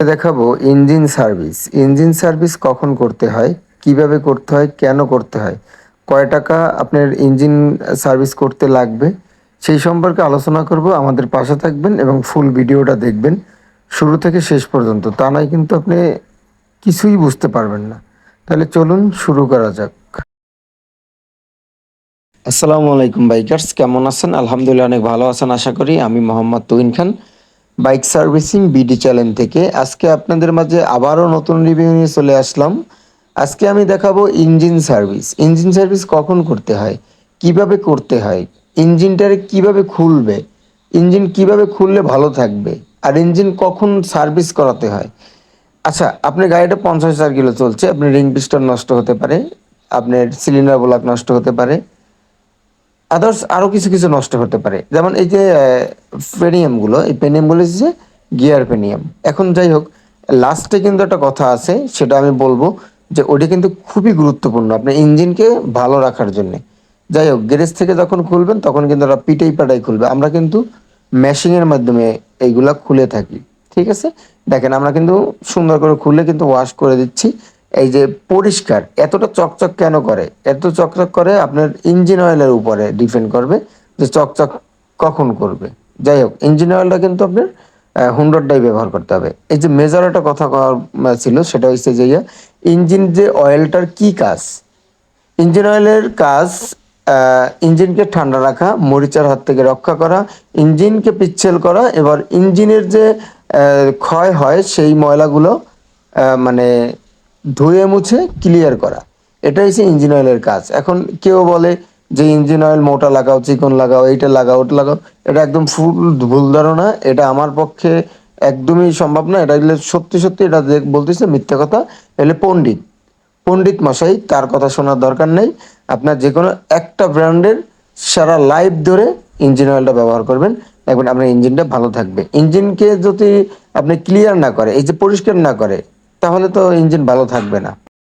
দেখাবো engine service. Engine service কখন করতে হয়? কীভাবে করতে হয়? কেন করতে হয়? কয় টাকা আপনার ইঞ্জিন সার্ভিস করতে লাগবে? সেই সম্পর্কে আলোচনা করব। আমাদের পাশে থাকবেন এবং ফুল ভিডিওটা দেখবেন। শুরু থেকে শেষ পর্যন্ত। তা নয় কিন্তু আপনি কিছুই বুঝতে পারবেন না। তাহলে চলুন শুরু করা যাক। আসসালামু আলাইকুম বাইকার্স। কেমন আছেন? আলহামদুলিল্লাহ, অনেক ভালো আছেন, আশা করি। আমি Mohammad Tuin Khan. Bike servicing BD channel থেকে। আজকে আপনাদের মাঝে আবারও নতুন রিভিউ নিয়ে চলে আসলাম। আজকে আমি দেখাবো ইঞ্জিন সার্ভিস। ইঞ্জিন সার্ভিস কখন করতে হয়? কীভাবে করতে হয়? ইঞ্জিনটারে কীভাবে খুলবে? ইঞ্জিন কীভাবে খুললে ভালো থাকবে? আর ইঞ্জিন কখন সার্ভিস করাতে হয়? আচ্ছা আপনার গাড়িটা পঞ্চাশ হাজার কিলো চলছে। আপনার রিং পিস্টন নষ্ট হতে পারে। আপনার সিলিন্ডার ব্লক নষ্ট হতে পারে। আদার্স আরও কিছু কিছু নষ্ট হতে পারে। যেমন এই যে পেনিয়ামগুলো এই পেনিয়ামগুলো যে গিয়ার পেনিয়াম। এখন যাই হোক লাস্টে কিন্তু একটা কথা আছে, সেটা আমি বলব যে ওটা কিন্তু খুবই গুরুত্বপূর্ণ, আপনার ইঞ্জিনকে ভালো রাখার জন্য। যাই হোক গ্যারেজ থেকে যখন খুলবেন, তখন কিন্তু ওরা পিটাই পাটাই খুলবে। আমরা কিন্তু মেশিনের মাধ্যমে এইগুলা খুলে থাকি, ঠিক আছে? দেখেন, আমরা কিন্তু সুন্দর করে খুলে কিন্তু ওয়াশ করে দিচ্ছি। এই যে পরিষ্কার, এতটা চকচক কেন করে? এত চকচক করে আপনার ইঞ্জিন অয়েলের উপরে ডিপেন্ড করবে যে চকচক কখন করবে। যাই হোক, ইঞ্জিন অয়েলটা কিন্তু আপনার হুন্ডারটাই ব্যবহার করতে হবে। এই যে মেজার একটা কথা ছিল, সেটা হচ্ছে যে ইঞ্জিন যে অয়েলটার কি কাজ? ইঞ্জিন অয়েলের কাজ ইঞ্জিনকে ঠান্ডা রাখা, মরিচার হাত থেকে রক্ষা করা, ইঞ্জিনকে পিচ্ছিল করা, এবার ইঞ্জিনের যে ক্ষয় হয়, সেই ময়লাগুলো মানে ধুয়ে মুছে ক্লিয়ার করা। এটা হচ্ছে ইঞ্জিন অয়েলের কাজ। এখন কেউ বলে যে ইঞ্জিন অয়েল মোটা লাগাও, চিকন লাগাও, এইটা লাগাও, ওটা লাগাও, এটা একদম ফুল ভুল ধারণা। এটা আমার পক্ষে একদমই সম্ভব না। এটা সত্যি সত্যি এটা বলতেছে মিথ্যা কথা। এলে পণ্ডিত। পণ্ডিত মশাই, তার কথা শোনার দরকার নেই। আপনার যে কোনো একটা ব্র্যান্ডের সারা লাইফ ধরে ইঞ্জিন অয়েলটা ব্যবহার করবেন। দেখবেন আপনার ইঞ্জিনটা ভালো থাকবে। ইঞ্জিনকে যদি আপনি ক্লিয়ার না করে, এই যে পরিষ্কার না করে তাহলে তো ইঞ্জিন ভালো থাকবে না।